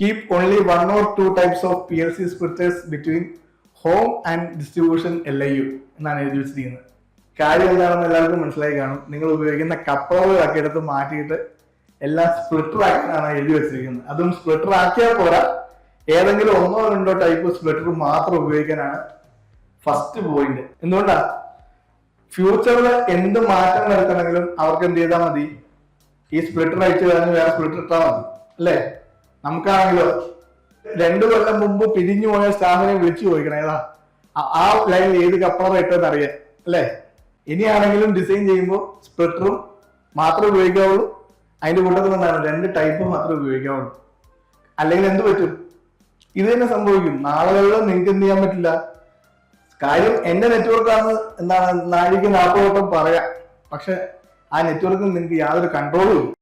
Keep only one or two types of PLC L between home and distribution U എന്നാണ് എഴുതി വെച്ചിരിക്കുന്നത്. കാര്യം എന്താണെന്ന് എല്ലാവർക്കും മനസ്സിലായി കാണും. നിങ്ങൾ ഉപയോഗിക്കുന്ന കപ്പറുകളൊക്കെ എടുത്ത് മാറ്റിയിട്ട് എല്ലാം സ്പ്ലിറ്റർ ആക്കാനാണ് എഴുതി വെച്ചിരിക്കുന്നത്. അതും സ്പ്ലിറ്റർ ആക്കിയാൽ പോരാ. ഏതെങ്കിലും ഒന്നോ രണ്ടോ ടൈപ്പ് സ്പ്ലിറ്റർ മാത്രം ഉപയോഗിക്കാനാണ് ഫസ്റ്റ് പോയിന്റ് എന്തുകൊണ്ടാ? ഫ്യൂച്ചറിൽ എന്ത് മാറ്റം വരുത്തണമെങ്കിലും അവർക്ക് എന്ത് ചെയ്താൽ മതി? ഈ സ്പ്ലിറ്റർ അയച്ചു കഴിഞ്ഞ് വേറെ സ്പ്ലിറ്റർ ഇട്ടാൽ മതി. അല്ലേ? നമുക്കാണെങ്കിലോ രണ്ടു കൊല്ലം മുമ്പ് പിരിഞ്ഞു പോയ സ്റ്റാഫിനെ വിളിച്ചു ചോദിക്കണം ഏതാ? ആ- ലൈനിൽ ഏത് കപ്പറ ഇട്ടെന്ന് അറിയാം അല്ലേ? ഇനിയാണെങ്കിലും ഡിസൈൻ ചെയ്യുമ്പോൾ സ്പ്ലിറ്ററും മാത്രമേ ഉപയോഗിക്കാവുള്ളൂ. അതിന്റെ കൂട്ടത്തിൽ എന്താണ്? രണ്ട് ടൈപ്പ് മാത്രമേ ഉപയോഗിക്കാവുള്ളൂ. അല്ലെങ്കിൽ എന്ത് പറ്റും? ഇത് തന്നെ സംഭവിക്കും. നാളുകളിൽ നിങ്ങൾക്ക് എന്ത് ചെയ്യാൻ പറ്റില്ല? കാര്യം എന്റെ നെറ്റ്വർക്കാണ് എന്താണ്? നാഴിക നാൽപ്പത് പറയാം. പക്ഷെ ആ നെറ്റ്വർക്കിൽ നിങ്ങൾക്ക് യാതൊരു കൺട്രോളും